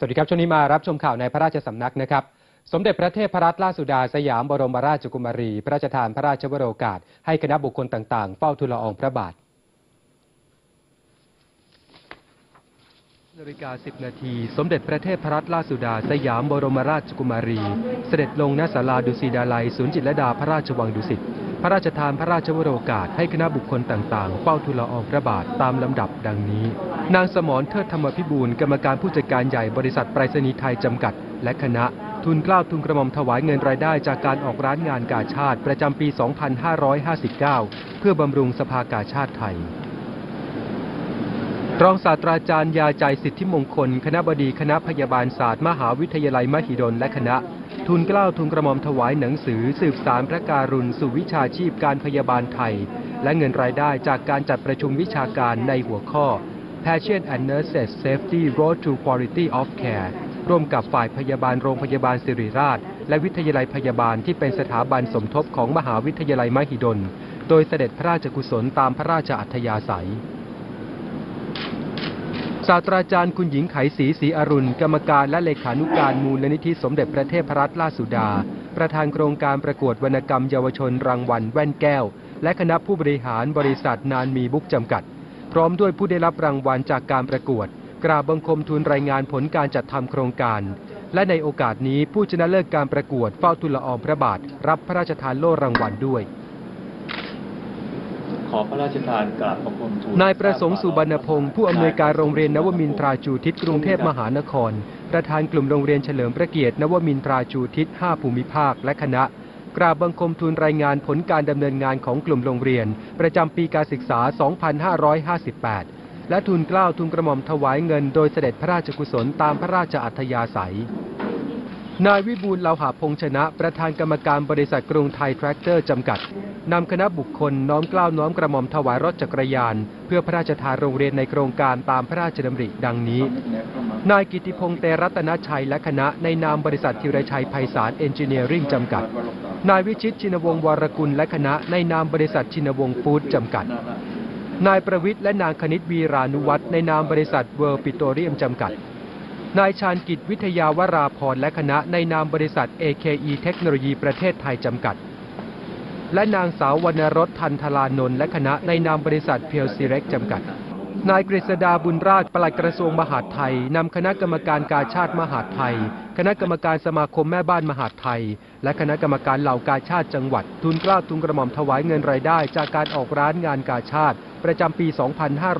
สวัสดีครับ ช่วงนี้มารับชมข่าวในพระราชสำนักนะครับ สมเด็จพระเทพรัตนราชสุดาสยามบรมราชกุมารี พระราชทานพระราชวโรกาส ให้คณะบุคคลต่างๆ เฝ้าทูลละอองพระบาท นาฬิกา 10 นาที สมเด็จพระเทพรัตนราชสุดา สยามบรมราชกุมารี เสด็จลงณศาลาดุสิดาลัยศูนย์จิตรลดาพระราชวังดุสิต พระราชทานพระราชวโรกาสให้คณะบุคคลต่างๆ เฝ้าทูลละอองพระบาทตามลำดับดังนี้ นางสมรเทิดธรรมพิบูลกรรมการผู้จัดการใหญ่บริษัทไปรษณีย์ไทยจำกัด และคณะทุนเกล้าทุนกระหม่อมถวายเงินรายได้จากการออกร้านงานกาชาติประจำปี 2559 เพื่อบำรุงสภากาชาติไทย รองศาสตราจารย์ยาใจสิทธิมงคล คณะบดีคณะพยาบาลศาสตร์ มหาวิทยาลัยมหิดลและคณะ ทุนเกล้าทุนกระหม่อมถวายหนังสือ สืบสารพระการุณสู่วิชาชีพการพยาบาลไทย และเงินรายได้จากการจัดประชุมวิชาการในหัวข้อ Patient and Nurses Safety Road to Quality of Care ร่วมกับฝ่ายพยาบาลโรงพยาบาลสิริราช และวิทยาลัยพยาบาลที่เป็นสถาบันสมทบของมหาวิทยาลัยมหิดล โดยเสด็จพระราชกุศลตามพระราชอัธยาศัย ศาสตราจารย์คุณหญิงไขศรีศรีอรุณ กรรมการและเลขานุการมูลนิธิสมเด็จพระเทพรัตนราชสุดา ประธานโครงการประกวดวรรณกรรมเยาวชนรางวัลแว่นแก้ว และคณะผู้บริหารบริษัทนานมีบุ๊กจำกัด พร้อมด้วยผู้ได้รับรางวัลจากการประกวด กราบบังคมทูลรายงานผลการจัดทำโครงการ และในโอกาสนี้ผู้ชนะเลิศการประกวดเฝ้าทูลละอองพระบาท รับพระราชทานโล่รางวัลด้วย ขอพระราชทานกราบบังคมทูลนายประสงค์สุบรรณพงศ์ผู้อำนวยการโรงเรียนนวมินทราจูทิศกรุงเทพมหานคร ประธานกลุ่มโรงเรียนเฉลิมพระเกียรตินวมินทราจูทิศ5ภูมิภาคและคณะ กราบบังคมทูลรายงานผลการดำเนินงานของกลุ่มโรงเรียน ประจำปีการศึกษา 2558 และทูลเกล้าทูลกระหม่อมถวายเงินโดยเสด็จพระราชกุศลตามพระราชอัธยาศัย นายวิบูลย์เลาหะพงชนะ ประธานกรรมการบริษัทกรุงไทยแทรกเตอร์จำกัด นำคณะบุคคลน้อมกล้าวน้อมกระหม่อมถวายรถจักรยาน เพื่อพระราชทานโรงเรียนในโครงการตามพระราชดำริดังนี้ นายกิติพงษ์เตรัตนชัยและคณะในนามบริษัทธีรชัยไพศาลเอนจิเนียริ่งจำกัด นายวิชิตชินวงศ์วรกุลและคณะในนามบริษัทชินวงศ์ฟู้ดจำกัด นายประวิทย์และนางคณิตวีรานุวัฒน์ในนามบริษัทเวิร์ปิโตรเลียมจำกัด นายชาญกิจวิทยาวราพรและคณะในนามบริษัท AKE เทคโนโลยีประเทศไทยจำกัด และนางสาววรรณรสทันทลานนท์และคณะในนามบริษัทเพียวซีเร็กจำกัด นายกฤษดาบุญราชปลัดกระทรวงมหาดไทยนำคณะกรรมการการชาติมหาดไทย คณะกรรมการสมาคมแม่บ้านมหาดไทย และคณะกรรมการเหล่ากาชาติจังหวัด ทุนกล้าทุนกระหม่อมถวายเงินรายได้ จากการออกร้านงานกาชาติประจำปี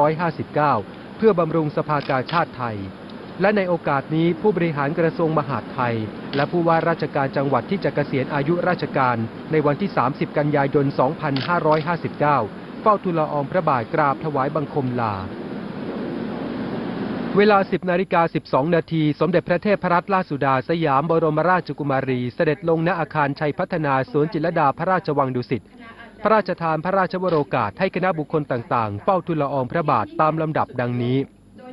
2559 เพื่อบำรุงสภากาชาติไทย และในโอกาสนี้ผู้บริหารกระทรวงมหาดไทย และผู้ว่าราชการจังหวัดที่จะเกษียณอายุราชการ ในวันที่ 30 กันยายน 2559 เฝ้าทูลละอองพระบาทกราบถวายบังคมลา เวลา 10นาฬิกา12 นาที สมเด็จพระเทพรัตนราชสุดาสยามบรมราชกุมารี เสด็จลงณอาคารชัยพัฒนาสวนจิรดาพระราชวังดุสิตพระราชทานพระราชวโรกาสให้คณะบุคคลต่างๆ เฝ้าทูลละอองพระบาทตามลำดับดังนี้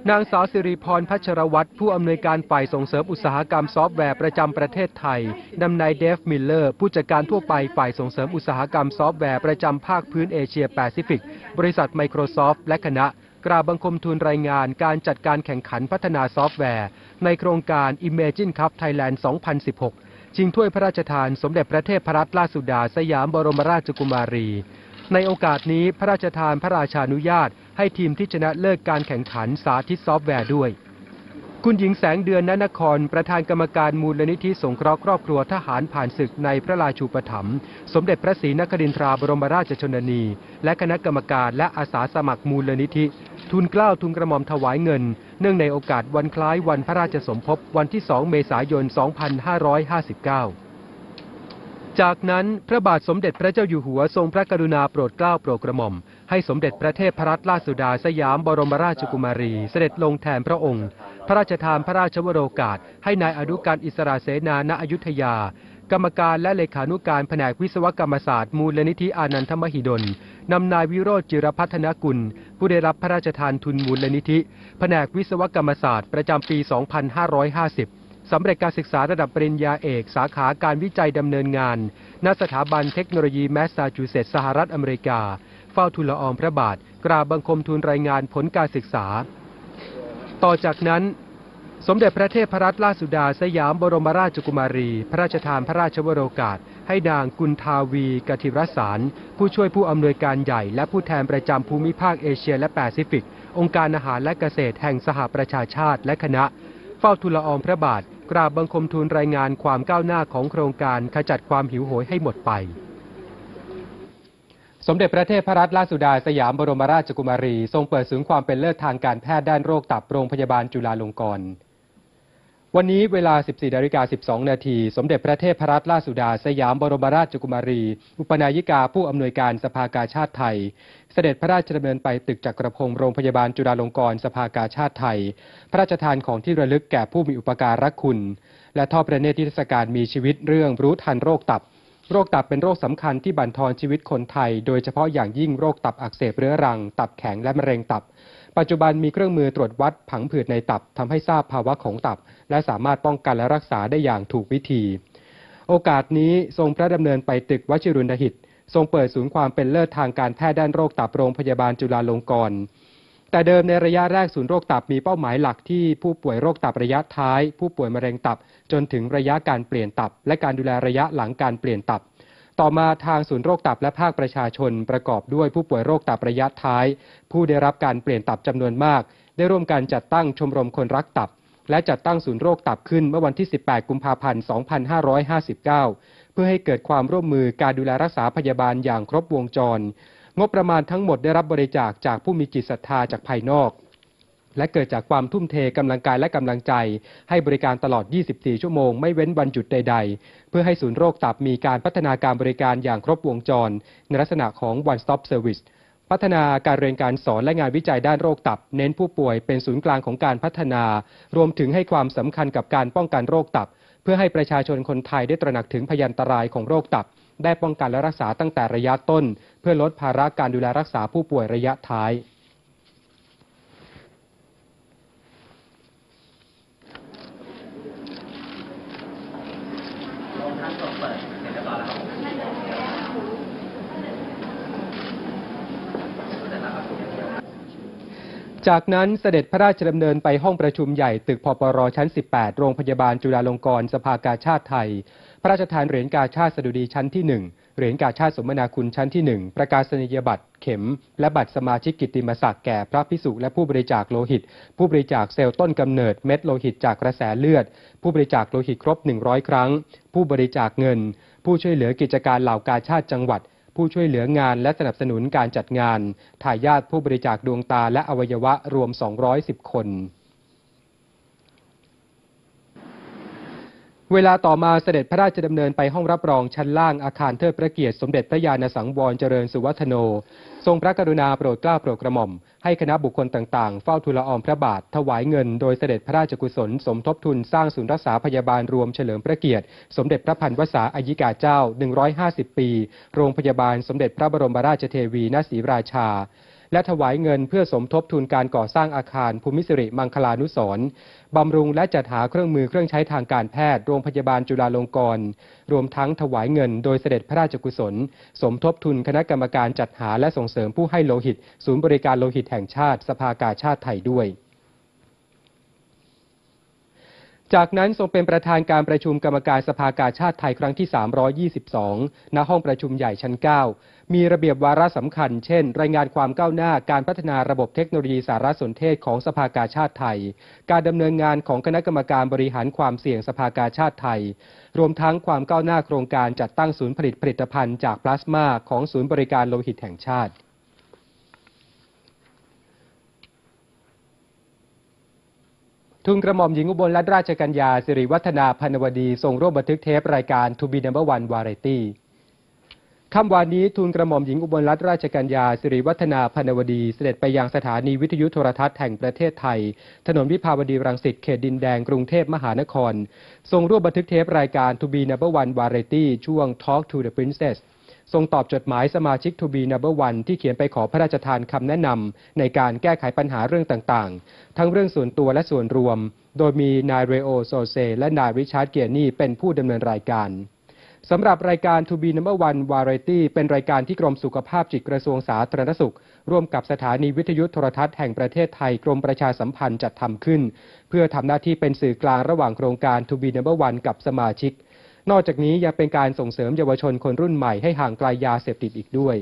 นางสาวสิริพรพัชรวัตรผู้อำนวยการฝ่ายส่งเสริมอุตสาหกรรมซอฟต์แวร์ประจำประเทศไทยนำนายเดฟมิลเลอร์ผู้จัดการทั่วไปฝ่ายส่งเสริมอุตสาหกรรมซอฟต์แวร์ประจำภาคพื้นเอเชียแปซิฟิก บริษัท Microsoft และคณะ กราบบังคมทูลรายงานการจัดการแข่งขันพัฒนาซอฟต์แวร์ ในโครงการ Imagine Cup Thailand 2016 ชิงถ้วยพระราชทานสมเด็จพระเทพรัตนราชสุดา สยามบรมราชกุมารี ในโอกาสนี้พระราชทานพระราชานุญาต ให้ทีมที่ชนะเลิศการแข่งขันสาธิตซอฟต์แวร์ด้วย คุณหญิงแสงเดือนนนคร ประธานกรรมการมูลนิธิสงเคราะห์ครอบครัวทหารผ่านศึกในพระราชูปถัมภ์สมเด็จพระศรีนครินทราบรมราชชนนี และคณะกรรมการและอาสาสมัครมูลนิธิ ทุนเกล้าทุนกระหม่อมถวายเงิน เนื่องในโอกาสวันคล้ายวันพระราชสมภพวันที่ 2 เมษายน 2559จากนั้นพระบาทสมเด็จพระเจ้าอยู่หัวทรงพระกรุณาโปรดเกล้าโปรดกระหม่อม ให้สมเด็จพระเทพรัตนราชสุดาสยามบรมราชกุมารี เสด็จลงแทนพระองค์ พระราชทานพระราชวโรกาส ให้นายอนุการอิสราเสนาณอยุธยา กรรมการและเลขานุการแผนกวิศวกรรมศาสตร์มูลนิธิอานันทมหิดลนำนายวิโรจน์จิรพัฒนกุล ผู้ได้รับพระราชทานทุนมูลนิธิ แผนกวิศวกรรมศาสตร์ประจำปี 2550สำเร็จการศึกษาระดับปริญญาเอก สาขาการวิจัยดำเนินงาน ณ สถาบันเทคโนโลยีแมสซาชูเซตส์สหรัฐอเมริกา เฝ้าทูลละอองพระบาท กราบบังคมทูลรายงานผลการศึกษา ต่อจากนั้น สมเด็จพระเทพรัตนราชสุดาสยามบรมราชกุมารี พระราชทานพระราชวโรกาส ให้นางกุลทาวีกทิรสาร ผู้ช่วยผู้อำนวยการใหญ่ และผู้แทนประจำภูมิภาคเอเชียและแปซิฟิก องค์การอาหารและเกษตรแห่งสหประชาชาติและคณะ เฝ้าทูลละอองพระบาท กราบบังคมทูลรายงานความก้าวหน้าของโครงการขจัดความหิวโหยให้หมดไป สมเด็จพระเทพรัตนราชสุดาสยามบรมราชกุมารี ทรงเปิดศูนย์ความเป็นเลิศทางการแพทย์ด้านโรคตับโรงพยาบาลจุฬาลงกรณ์วันนี้เวลา 14นาฬิกา12 นาที สมเด็จพระเทพรัตนราชสุดา สยามบรมราชกุมารี อุปนายิกาผู้อำนวยการสภากาชาติไทย เสด็จพระราชดำเนินไปตึกจักรพงศ์โรงพยาบาลจุฬาลงกรณ์สภากาชาติไทย พระราชทานของที่ระลึกแก่ผู้มีอุปการะคุณ และทอดพระเนตรที่เทศกาลมีชีวิตเรื่องรู้ทันโรคตับ โรคตับเป็นโรคสำคัญที่บั่นทอนชีวิตคนไทย โดยเฉพาะอย่างยิ่งโรคตับอักเสบเรื้อรัง ตับแข็งและมะเร็งตับ ปัจจุบันมีเครื่องมือตรวจวัดผังผืดในตับทำให้ทราบภาวะของตับ และสามารถป้องกันและรักษาได้อย่างถูกวิธี โอกาสนี้ทรงพระดำเนินไปตึกวชิรุณหิต ทรงเปิดศูนย์ความเป็นเลิศทางการแพทย์ด้านโรคตับโรงพยาบาลจุฬาลงกรณ์ แต่เดิมในระยะแรกศูนย์โรคตับมีเป้าหมายหลักที่ผู้ป่วยโรคตับระยะท้าย ผู้ป่วยมะเร็งตับ จนถึงระยะการเปลี่ยนตับ และการดูแลระยะหลังการเปลี่ยนตับ ต่อมาทางศูนย์โรคตับและภาคประชาชนประกอบด้วยผู้ป่วยโรคตับระยะท้าย ผู้ได้รับการเปลี่ยนตับจำนวนมาก ได้ร่วมกันจัดตั้งชมรมคนรักตับ และจัดตั้งศูนย์โรคตับขึ้นเมื่อวันที่ 18 กุมภาพันธ์ 2559 เพื่อให้เกิดความร่วมมือการดูแลรักษาพยาบาลอย่างครบวงจร งบประมาณทั้งหมดได้รับบริจาคจากผู้มีจิตศรัทธาจากภายนอก และเกิดจากความทุ่มเทกำลังกายและกำลังใจ ให้บริการตลอด 24 ชั่วโมง ไม่เว้นวันหยุดใด ๆ เพื่อให้ศูนย์โรคตับมีการพัฒนาการบริการอย่างครบวงจร ในลักษณะของ one stop service พัฒนาการเรียนการสอนและงานวิจัยด้านโรคตับ เน้นผู้ป่วยเป็นศูนย์กลางของการพัฒนา รวมถึงให้ความสำคัญกับการป้องกันโรคตับ เพื่อให้ประชาชนคนไทยได้ตระหนักถึงพยันตรายของโรคตับ ได้ป้องกันและรักษาตั้งแต่ระยะต้น เพื่อลดภาระการดูแลรักษาผู้ป่วยระยะท้าย จากนั้นเสด็จพระราชดำเนินไปห้องประชุมใหญ่ตึกพปรชั้น 18 โรงพยาบาลจุฬาลงกรณ์สภากาชาติไทย พระราชทานเหรียญกาชาติสดุดีชั้นที่ 1 เหรียญกาชาติสมนาคุณชั้นที่ 1 ประกาศนียบัตรเข็ม และบัตรสมาชิกกิตติมศักดิ์แก่พระพิสุและผู้บริจาคโลหิต ผู้บริจาคเซลล์ต้นกำเนิดเม็ดโลหิตจากกระแสเลือด ผู้บริจาคโลหิตครบ 100 ครั้ง ผู้บริจาคเงิน ผู้ช่วยเหลือกิจการเหล่ากาชาติจังหวัด ผู้ช่วยเหลืองานและสนับสนุนการจัดงานถ่ายญาติผู้บริจาคดวงตาและอวัยวะรวม 210 คน เวลาต่อมาเสด็จพระราชดำเนินไปห้องรับรองชั้นล่างอาคารเทิดพระเกียรติสมเด็จพระยาณสังวรเจริญสุวัฒโน ทรงพระกรุณาโปรดเกล้าโปรดกระหม่อม ให้คณะบุคคลต่างๆ เฝ้าทูลละอองพระบาท ถวายเงินโดยเสด็จพระราชกุศล สมทบทุนสร้างศูนย์รักษาพยาบาลรวมเฉลิมพระเกียรติ สมเด็จพระพันวษาอายิกาเจ้า 150 ปี โรงพยาบาลสมเด็จพระบรมราชเทวีณศรีราชา และถวายเงินเพื่อสมทบทุนการก่อสร้างอาคารภูมิสิริมังคลานุสรณ์บำรุงและจัดหาเครื่องมือเครื่องใช้ทางการแพทย์โรงพยาบาลจุฬาลงกรณ์รวมทั้งถวายเงินโดยเสด็จพระราชกุศล สมทบทุนคณะกรรมการจัดหาและส่งเสริมผู้ให้โลหิต ศูนย์บริการโลหิตแห่งชาติ สภากาชาติไทยด้วย จากนั้นทรงเป็นประธานการประชุมกรรมการสภากาชาติไทยครั้งที่ 322 ณ ห้องประชุมใหญ่ชั้น 9 มีระเบียบวาระสำคัญ เช่น รายงานความก้าวหน้าการพัฒนาระบบเทคโนโลยีสารสนเทศของสภากาชาติไทย การดำเนินงานของคณะกรรมการบริหารความเสี่ยงสภากาชาติไทย รวมทั้งความก้าวหน้าโครงการจัดตั้งศูนย์ผลิตผลิตภัณฑ์จากพลาสมาของศูนย์บริการโลหิตแห่งชาติ ทุนกระหม่อมหญิงอุบลรัตนราชกัญญาสิริวัฒนาพันวดีทรงร่วมบันทึกเทปรายการ To be number one variety ค่ำวานนี้ทูลกระหม่อมหญิงอุบลรัตนราชกัญญาสิริวัฒนาพันวดี เสด็จไปยังสถานีวิทยุโทรทัศน์แห่งประเทศไทย ถนนวิภาวดีรังสิตเขตดินแดงกรุงเทพมหานครทรงร่วมบันทึกเทปรายการ To be number one variety ช่วง Talk to the Princess ทรงตอบจดหมายสมาชิก To be number one ที่เขียนไปขอพระราชทานคำแนะนำในการแก้ไขปัญหาเรื่องต่างๆ ทั้งเรื่องส่วนตัวและส่วนรวม โดยมีนายเรโอโซเซและนายริชาร์ดเกียร์นี่เป็นผู้ดำเนินรายการสำหรับรายการ To be number one variety เป็นรายการที่กรมสุขภาพจิตกระทรวงสาธารณสุข ร่วมกับสถานีวิทยุโทรทัศน์แห่งประเทศไทยกรมประชาสัมพันธ์จัดทำขึ้น เพื่อทำหน้าที่เป็นสื่อกลางระหว่างโครงการ To be number one กับสมาชิก นอกจากนี้ยังเป็นการส่งเสริมเยาวชนคนรุ่นใหม่ให้ห่างไกลยาเสพติดอีกด้วย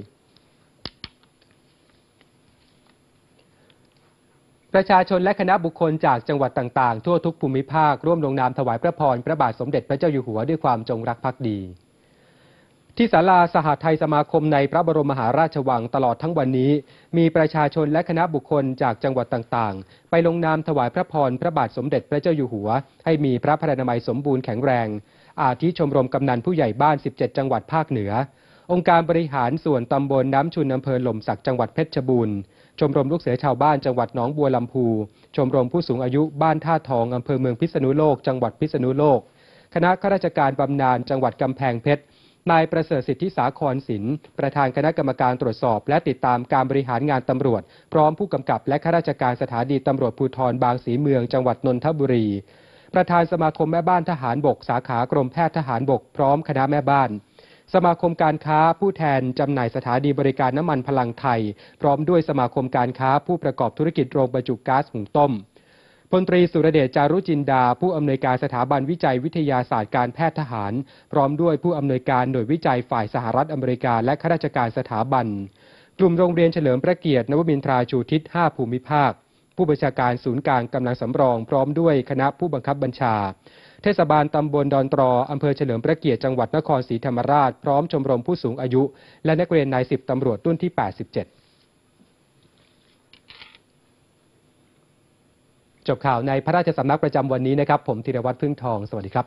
ประชาชนและคณะบุคคลจากจังหวัดต่างๆ ทั่วทุกภูมิภาค ร่วมลงนามถวายพระพรพระบาทสมเด็จพระเจ้าอยู่หัวด้วยความจงรักภักดีที่ศาลาสหไทยสมาคมในพระบรมมหาราชวังตลอดทั้งวันนี้ มีประชาชนและคณะบุคคลจากจังหวัดต่างๆ ไปลงนามถวายพระพรพระบาทสมเด็จพระเจ้าอยู่หัว ให้มีพระพลานามัยสมบูรณ์แข็งแรง อาทิชมรมกำนันผู้ใหญ่บ้าน 17 จังหวัดภาคเหนือ องค์การบริหารส่วนตำบลน้ำชุนอำเภอหล่มสักจังหวัดเพชรบูรณ์ ชมรมลูกเสือชาวบ้านจังหวัดหนองบัวลำพู ชมรมผู้สูงอายุบ้านท่าทองอำเภอเมืองพิษณุโลก จังหวัดพิษณุโลก คณะข้าราชการบำนาญจังหวัดกำแพงเพชรนายประเสริฐสิทธิสาครศิลป์ประธานคณะกรรมการตรวจสอบ และติดตามการบริหารงานตำรวจ พร้อมผู้กำกับและข้าราชการสถานีตำรวจภูธรบางสีเมืองจังหวัดนนทบุรี ประธานสมาคมแม่บ้านทหารบก สาขากรมแพทย์ทหารบกพร้อมคณะแม่บ้าน สมาคมการค้าผู้แทนจำหน่ายสถานีบริการน้ำมันพลังไทย พร้อมด้วยสมาคมการค้าผู้ประกอบธุรกิจโรงบรรจุก๊าซหุงต้มพลตรีสุรเดชจารุจินดา ผู้อำนวยการสถาบันวิจัยวิทยาศาสตร์การแพทย์ทหาร พร้อมด้วยผู้อำนวยการหน่วยวิจัยฝ่ายสหรัฐอเมริกา และข้าราชการสถาบัน กลุ่มโรงเรียนเฉลิมพระเกียรตินวมินทราชูทิศ 5 ภูมิภาค ผู้บัญชาการศูนย์กลางกำลังสำรอง พร้อมด้วยคณะผู้บังคับบัญชา เทศบาลตำบลดอนตรออำเภอเฉลิมพระเกียรติจังหวัดนครศรีธรรมราช พร้อมชมรมผู้สูงอายุ และนักเรียนนายสิบตำรวจรุ่นที่ 87จบข่าวในพระราชสำนักประจำวันนี้นะครับ ผมธีรวัตรพึ่งทอง สวัสดีครับ